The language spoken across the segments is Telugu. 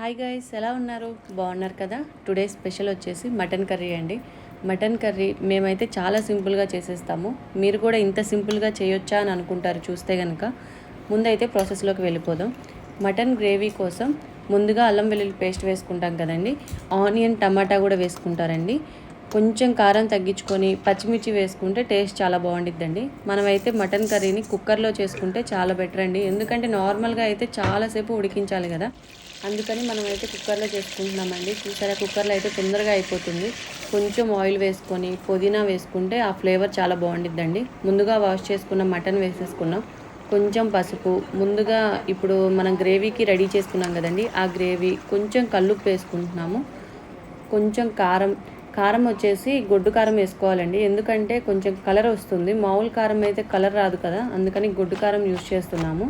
హాయ్ గైస్ ఎలా ఉన్నారు? బాగున్నారు కదా? టుడే స్పెషల్ వచ్చేసి మటన్ కర్రీ అండి. మటన్ కర్రీ మేమైతే చాలా సింపుల్గా చేసేస్తాము. మీరు కూడా ఇంత సింపుల్గా చేయొచ్చా అని అనుకుంటారు చూస్తే కనుక ముందైతే ప్రాసెస్లోకి వెళ్ళిపోదాం. మటన్ గ్రేవీ కోసం ముందుగా అల్లం వెల్లుల్లి పేస్ట్ వేసుకుంటాం కదండి. ఆనియన్ టమాటా కూడా వేసుకుంటారండి. కొంచెం కారం తగ్గించుకొని పచ్చిమిర్చి వేసుకుంటే టేస్ట్ చాలా బాగుండిద్దండి. మనమైతే మటన్ కర్రీని కుక్కర్లో చేసుకుంటే చాలా బెటర్ అండి. ఎందుకంటే నార్మల్గా అయితే చాలాసేపు ఉడికించాలి కదా. అందుకని మనమైతే కుక్కర్లో చేసుకుంటున్నామండి. చూసారా కుక్కర్లో అయితే తొందరగా అయిపోతుంది. కొంచెం ఆయిల్ వేసుకొని పుదీనా వేసుకుంటే ఆ ఫ్లేవర్ చాలా బాగుండిద్దండి. ముందుగా వాష్ చేసుకున్న మటన్ వేసేసుకున్నాం. కొంచెం పసుపు ముందుగా ఇప్పుడు మనం గ్రేవీకి రెడీ చేసుకున్నాం కదండి. ఆ గ్రేవీ కొంచెం కల్లుప్పు వేసుకుంటున్నాము. కొంచెం కారం కారం వచ్చేసి గొడ్డు కారం వేసుకోవాలండి. ఎందుకంటే కొంచెం కలర్ వస్తుంది. మామూలు కారం అయితే కలర్ రాదు కదా. అందుకని గొడ్డు కారం యూస్ చేస్తున్నాము.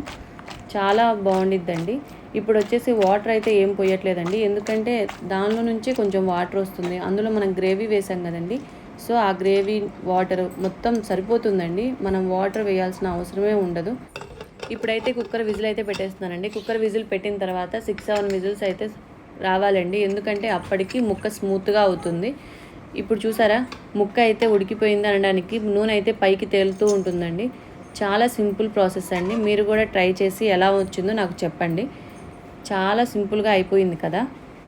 చాలా బాగుండిద్దండి. ఇప్పుడు వచ్చేసి వాటర్ అయితే ఏం పోయట్లేదండి. ఎందుకంటే దానిలో నుంచి కొంచెం వాటర్ వస్తుంది. అందులో మనం గ్రేవీ వేసాం కదండి. సో ఆ గ్రేవీ వాటర్ మొత్తం సరిపోతుందండి. మనం వాటర్ వేయాల్సిన అవసరమే ఉండదు. ఇప్పుడైతే కుక్కర్ విజిల్ అయితే పెట్టేస్తున్నానండి. కుక్కర్ విజిల్ పెట్టిన తర్వాత సిక్స్ సెవెన్ విజిల్స్ అయితే రావాలండి. ఎందుకంటే అప్పటికి ముక్క స్మూత్గా అవుతుంది. ఇప్పుడు చూసారా? ముక్క అయితే ఉడికిపోయింది అనడానికి నూనె అయితే పైకి తేలుతూ ఉంటుందండి. చాలా సింపుల్ ప్రాసెస్ అండి. మీరు కూడా ట్రై చేసి ఎలా వచ్చిందో నాకు చెప్పండి. చాలా సింపుల్గా అయిపోయింది కదా?